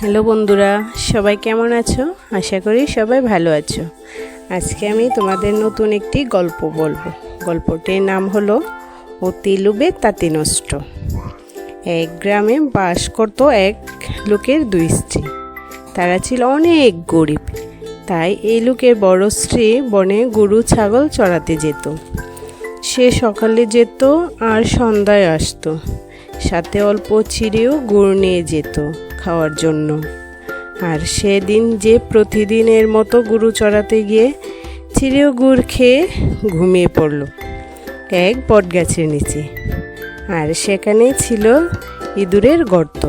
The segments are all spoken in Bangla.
হ্যালো বন্ধুরা, সবাই কেমন আছো? আশা করি সবাই ভালো আছো। আজকে আমি তোমাদের নতুন একটি গল্প বলব। গল্পটির নাম হলো অতি লোভে তাঁতি নষ্ট এক গ্রামে বাস করতো এক লোকের দুই স্ত্রী। তারা ছিল অনেক গরিব। তাই এই লোকের বড় স্ত্রী বনে গরু, ছাগল চড়াতে যেত। সে সকালে যেত আর সন্ধ্যায় আসতো। সাথে অল্প চিড়েও গুড় নিয়ে যেত। খাওয়ার জন্য। আর সেদিন যে প্রতিদিনের মতো গরু চড়াতে গিয়ে চিড়েও গুড় খেয়ে ঘুমিয়ে পড়ল। এক বটগাছের নিচে। আর সেখানে ছিল ইঁদুরের গর্ত।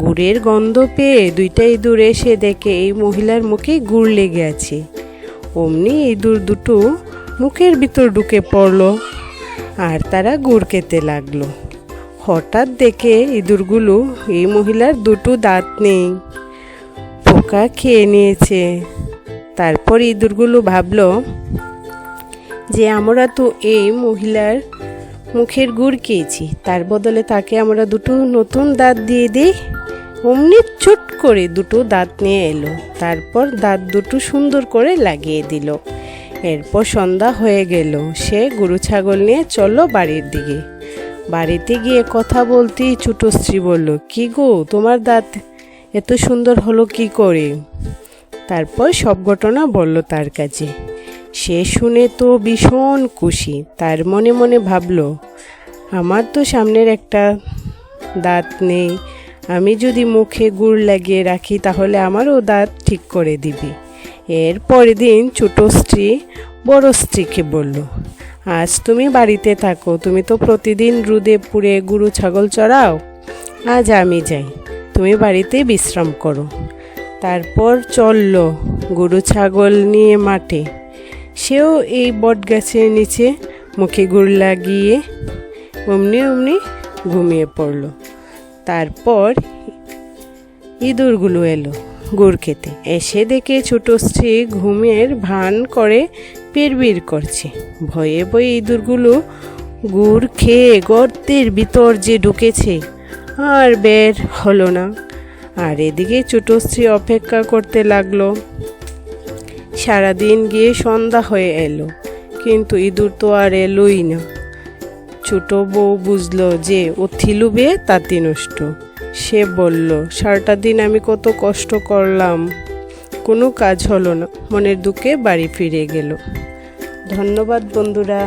গুড়ের গন্ধ পেয়ে দুইটা ইঁদুর এসে দেখে এই মহিলার মুখে গুড় লেগে আছে। অমনি ইঁদুর দুটো মুখের ভিতর ঢুকে পড়ল আর তারা গুড় খেতে লাগল। হঠাৎ দেখে ইঁদুরগুলো এই মহিলার দুটো দাঁত নেই। পোকা খেয়ে নিয়েছে। তারপর ইঁদুরগুলো ভাবলো, যে আমরা তো এই মহিলার মুখের গুড় খেয়েছি, তার বদলে তাকে আমরা দুটো নতুন দাঁত দিয়ে দিই? অমনি চুট করে দুটো দাঁত নিয়ে এলো। তারপর দাঁত দুটো সুন্দর করে লাগিয়ে দিল। এরপর সন্ধ্যা হয়ে গেল। সে গরু ছাগল নিয়ে চলল বাড়ির দিকে। বাড়িতে গিয়ে কথা বলতেই ছোট স্ত্রী বলল, কি গো, তোমার দাঁত এত সুন্দর হলো কি করে? তারপর সব ঘটনা বলল তার কাছে। সে শুনে তো ভীষণ খুশি, তার মনে মনে ভাবলো, আমার তো সামনের একটা দাঁত নেই, আমি যদি মুখে গুড় লাগিয়ে রাখি তাহলে আমারও দাঁত ঠিক করে দিবি। এর পরের দিন ছোট স্ত্রী বড় স্ত্রীকে বলল আজ তুমি বাড়িতে থাকো, তুমি তো প্রতিদিন রুদে পুড়ে গরু ছাগল চড়াও। আজ আমি যাই, তুমি বাড়িতে বিশ্রাম করো। তারপর চলল গরু ছাগল নিয়ে মাঠে। সেও এই বট গাছের নিচে মুখে গুড় লাগিয়ে অমনি অমনি ঘুমিয়ে পড়ল। তারপর ইঁদুরগুলো এলো গুড় খেতে। এসে দেখে ছোট স্ত্রী ঘুমের ভান করে পেরবির করছে। ভয়ে ভয়ে ইঁদুরগুলো গুড় খেয়ে গর্তের ভিতর যে ঢুকেছে, আর বের হলো না। আর এদিকে ছোট স্ত্রী অপেক্ষা করতে লাগল। সারাদিন গিয়ে সন্ধ্যা হয়ে এলো, কিন্তু ইঁদুর তো আর এলোই না। ছোট বউ বুঝলো যে ও থিলুবে তাঁতি নষ্ট। সে বলল, সারাটা দিন আমি কত কষ্ট করলাম। কোনো কাজ হলো না। মনের দুঃখে বাড়ি ফিরে গেল। ধন্যবাদ বন্ধুরা।